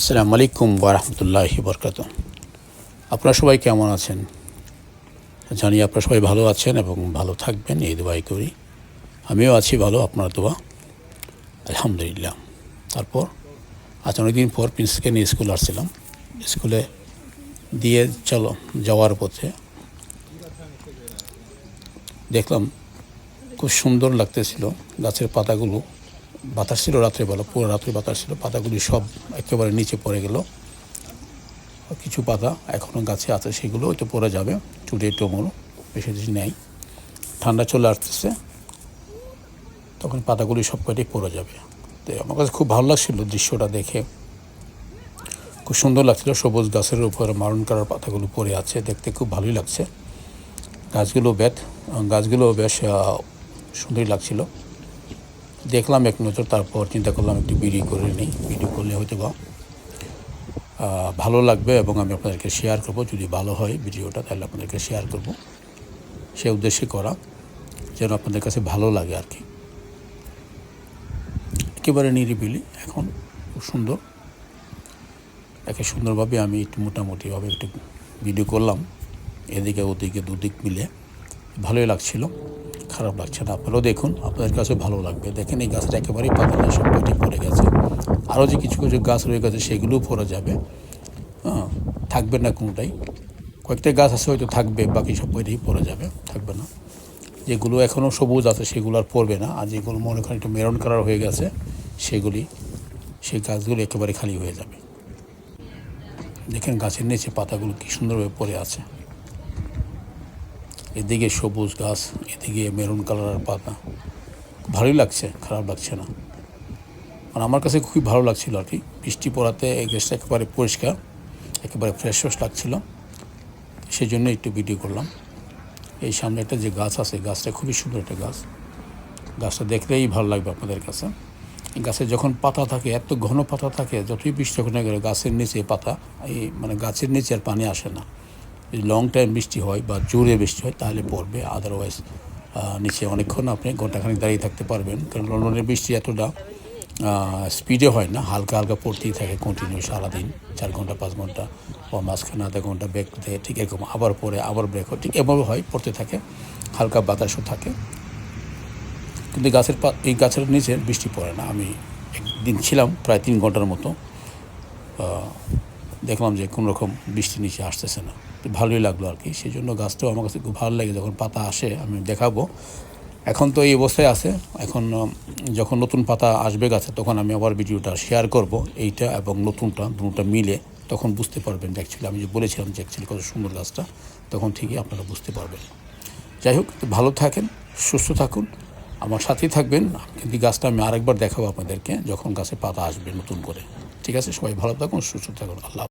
আসসালামু আলাইকুম ওরহমতুল্লাহ বরকাত আপনারা সবাই কেমন আছেন? জানি আপনারা সবাই ভালো আছেন এবং ভালো থাকবেন, এই দোয়াই করি। আমিও আছি ভালো, আপনার দোয়া। আলহামদুলিল্লাহ। তারপর আজ অনেকদিন পর প্রিন্সকে নিয়ে স্কুল আসছিলাম। স্কুলে দিয়ে চলো, যাওয়ার পথে দেখলাম খুব সুন্দর লাগতেছিল গাছের পাতাগুলো। বাতাস ছিল রাত্রেবেলা পুরো রাত্রে বাতাস ছিল, পাতাগুলি সব একেবারে নিচে পড়ে গেল। কিছু পাতা এখনও গাছে আছে, সেগুলো হয়তো পড়ে যাবে। চুড়ে টোমরো বেশি কিছু নেই। ঠান্ডা চলে আসতেছে, তখন পাতাগুলি সব কয়টাই পড়ে যাবে। তো আমার কাছে খুব ভালো লাগছিল দৃশ্যটা দেখে। খুব সুন্দর লাগছিল, সবুজ গাছের উপরে মারণ করার পাতাগুলো পড়ে আছে, দেখতে খুব ভালোই লাগছে। গাছগুলো বেত, গাছগুলো বেশ সুন্দরই লাগছিল। দেখলাম এক নজর, তারপর চিন্তা করলাম একটু ভিডিও করে নিই। ভিডিও করলে হয়তো বা ভালো লাগবে এবং আমি আপনাদেরকে শেয়ার করব। যদি ভালো হয় ভিডিওটা, তাহলে আপনাদেরকে শেয়ার করব। সে উদ্দেশ্যে করা, যেন আপনাদের কাছে ভালো লাগে আর কি। একেবারে নিরিবিলি, এখন খুব সুন্দর। একে সুন্দরভাবে আমি একটু মোটামুটিভাবে একটু ভিডিও করলাম, এদিকে ওদিকে দুদিক মিলে। ভালোই লাগছিল। খারাপ লাগছে না। আপনারাও দেখুন, আপনাদের কাছে ভালো লাগবে। দেখেন এই গাছটা একেবারেই পাতা নেই সব কয়টি পড়ে গেছে। আরও যে কিছু কিছু গাছ রয়ে গেছে, সেগুলোও পড়ে যাবে। হ্যাঁ থাকবে না কোনোটাই। কয়েকটা গাছ আছে, হয়তো থাকবে, বাকি সব কয়টাই পড়ে যাবে, থাকবে না। যেগুলো এখনও সবুজ আছে, সেগুলো আর পড়বে না। আর যেগুলো মনে করেন একটু মেরন কালার হয়ে গেছে, সেগুলি, সেই গাছগুলো একেবারে খালি হয়ে যাবে। দেখেন গাছের নিচে পাতাগুলো কি সুন্দরভাবে পড়ে আছে। এদিকে সবুজ গাছ, এদিকে মেরুন কালারের পাতা। ভালোই লাগছে, খারাপ লাগছে না। মানে আমার কাছে খুবই ভালো লাগছিল আর কি। বৃষ্টি পড়াতে এই গাছটা একেবারে পরিষ্কার, একেবারে ফ্রেশ ফ্রেশ লাগছিল। সেই জন্য একটু ভিডিও করলাম। এই সামনে একটা যে গাছ আছে, গাছটা খুবই সুন্দর একটা গাছ। গাছটা দেখলেই ভালো লাগবে আপনাদের কাছে। গাছে যখন পাতা থাকে, এত ঘন পাতা থাকে, যতই বৃষ্টি ওখানে গেলে গাছের নিচে পাতা, এই মানে গাছের নিচে আর পানি আসে না। লং টাইম বৃষ্টি হয় বা জোরে বৃষ্টি হয়, তাহলে পড়বে। আদারওয়াইজ নিচে অনেকক্ষণ আপনি ঘন্টাখানিক দাঁড়িয়ে থাকতে পারবেন। কারণ লন্ডনের বৃষ্টি এতটা স্পিডে হয় না। হালকা হালকা পড়তেই থাকে কন্টিনিউ সারাদিন, চার ঘণ্টা, পাঁচ ঘণ্টা, বা মাঝখানে আধা ঘণ্টা ব্রেক দেয়, ঠিক এরকম। আবার পরে আবার ব্রেক হয়, ঠিক এভাবে হয়, পড়তে থাকে। হালকা বাতাসও থাকে। কিন্তু গাছের পা, এই গাছের নিচে বৃষ্টি পড়ে না। আমি একদিন ছিলাম, প্রায় তিন ঘণ্টার মতো। দেখলাম যে কোনো রকম বৃষ্টি নিচে আসতেছে না। ভালোই লাগল আর কি। সেই জন্য গাছটাও আমার কাছে খুব ভালো লাগে যখন পাতা আসে, আমি দেখাবো। এখন তো এই অবস্থায় আছে। এখন যখন নতুন পাতা আসবে গাছে, তখন আমি আবার ভিডিওটা শেয়ার করব। এইটা এবং নতুনটা, দুটা মিলে তখন বুঝতে পারবেন অ্যাকচুয়ালি আমি যে বলেছিলাম যে অ্যাকচুয়ালি কত সুন্দর গাছটা, তখন ঠিকই আপনারা বুঝতে পারবেন। যাই হোক ভালো থাকেন, সুস্থ থাকুন। আমার সাথেই থাকবেন। কিন্তু গাছটা আমি আরেকবার দেখাবো আপনাদেরকে যখন গাছে পাতা আসবে নতুন করে। ঠিক আছে? সবাই ভালো থাকুন, সুস্থ থাকুন। আল্লাহ